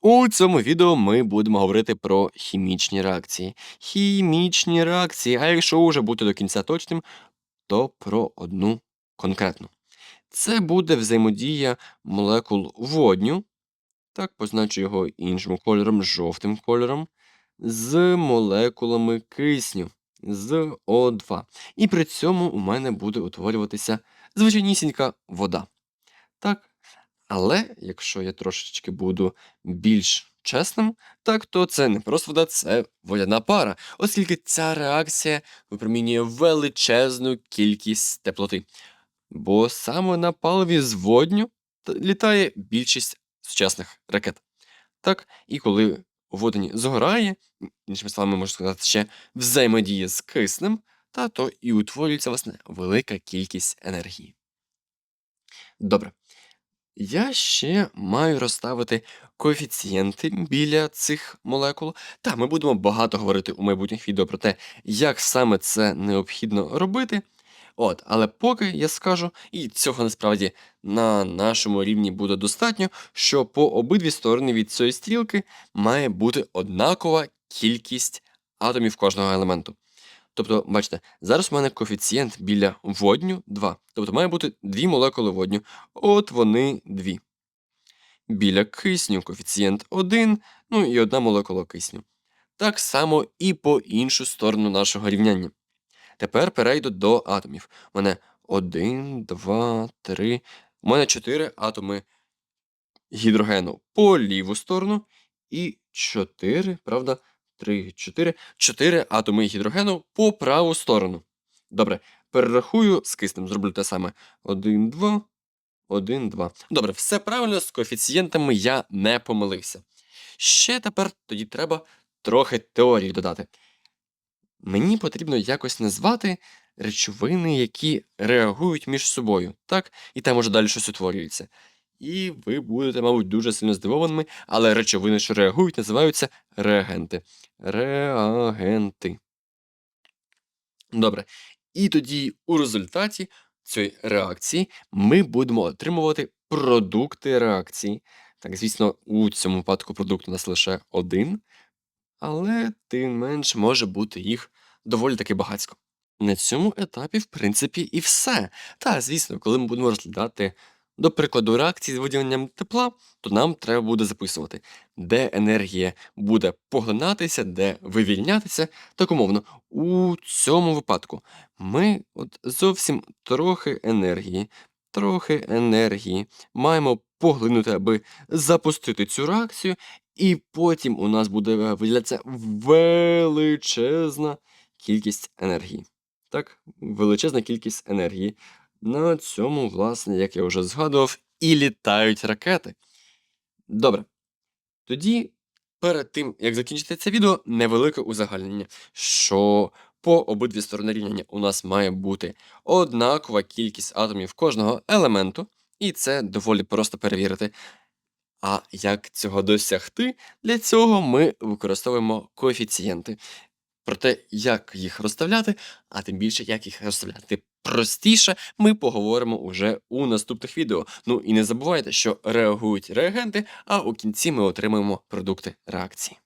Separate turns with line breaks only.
У цьому відео ми будемо говорити про хімічні реакції. Хімічні реакції, а якщо вже бути до кінця точним, то про одну конкретну. Це буде взаємодія молекул водню, так позначу його іншим кольором, жовтим кольором, з молекулами кисню з О2. І при цьому у мене буде утворюватися звичайнісінька вода. Так? Але якщо я трошечки буду більш чесним, так то це не просто вода, це водяна пара, оскільки ця реакція випромінює величезну кількість теплоти. Бо саме на паливі з водню літає більшість сучасних ракет. Так, і коли у водені згорає, іншими словами, можна сказати, ще взаємодіє з киснем, та то і утворюється власне велика кількість енергії. Добре. Я ще маю розставити коефіцієнти біля цих молекул. Та ми будемо багато говорити у майбутніх відео про те, як саме це необхідно робити. От, але поки я скажу, і цього насправді на нашому рівні буде достатньо, що по обидві сторони від цієї стрілки має бути однакова кількість атомів кожного елементу. Тобто, бачите, зараз у мене коефіцієнт біля водню 2. Тобто має бути дві молекули водню. От вони дві. Біля кисню коефіцієнт 1, ну і одна молекула кисню. Так само і по іншу сторону нашого рівняння. Тепер перейду до атомів. У мене 1, 2, 3. У мене 4 атоми гідрогену по ліву сторону і 4, правда, 3, 4, 4 атоми гідрогену по праву сторону. Добре, перерахую з киснем, зроблю те саме. 1, 2, 1, 2. Добре, все правильно, з коефіцієнтами я не помилився. Ще тепер тоді треба трохи теорії додати. Мені потрібно якось назвати речовини, які реагують між собою, так? І там уже далі щось утворюється. І ви будете, мабуть, дуже сильно здивованими, але речовини, що реагують, називаються реагенти. Реагенти. Добре. І тоді у результаті цієї реакції ми будемо отримувати продукти реакції. Так, звісно, у цьому випадку продукт у нас лише один, але тим менш може бути їх доволі таки багатько. На цьому етапі, в принципі, і все. Та, звісно, коли ми будемо розглядати, до прикладу, реакції з виділенням тепла, то нам треба буде записувати, де енергія буде поглинатися, де вивільнятися. Так умовно, у цьому випадку ми от зовсім трохи енергії, трохи енергії маємо поглинути, аби запустити цю реакцію, і потім у нас буде е, виділятися величезна кількість енергії. Так, величезна кількість енергії. На цьому, власне, як я вже згадував, і літають ракети. Добре. Тоді, перед тим, як закінчити це відео, невелике узагальнення, що по обидві сторони рівняння у нас має бути однакова кількість атомів кожного елементу, і це доволі просто перевірити. А як цього досягти? Для цього ми використовуємо коефіцієнти. Про те, як їх розставляти, а тим більше, як їх розставляти простіше, ми поговоримо уже у наступних відео. Ну і не забувайте, що реагують реагенти, а у кінці ми отримаємо продукти реакції.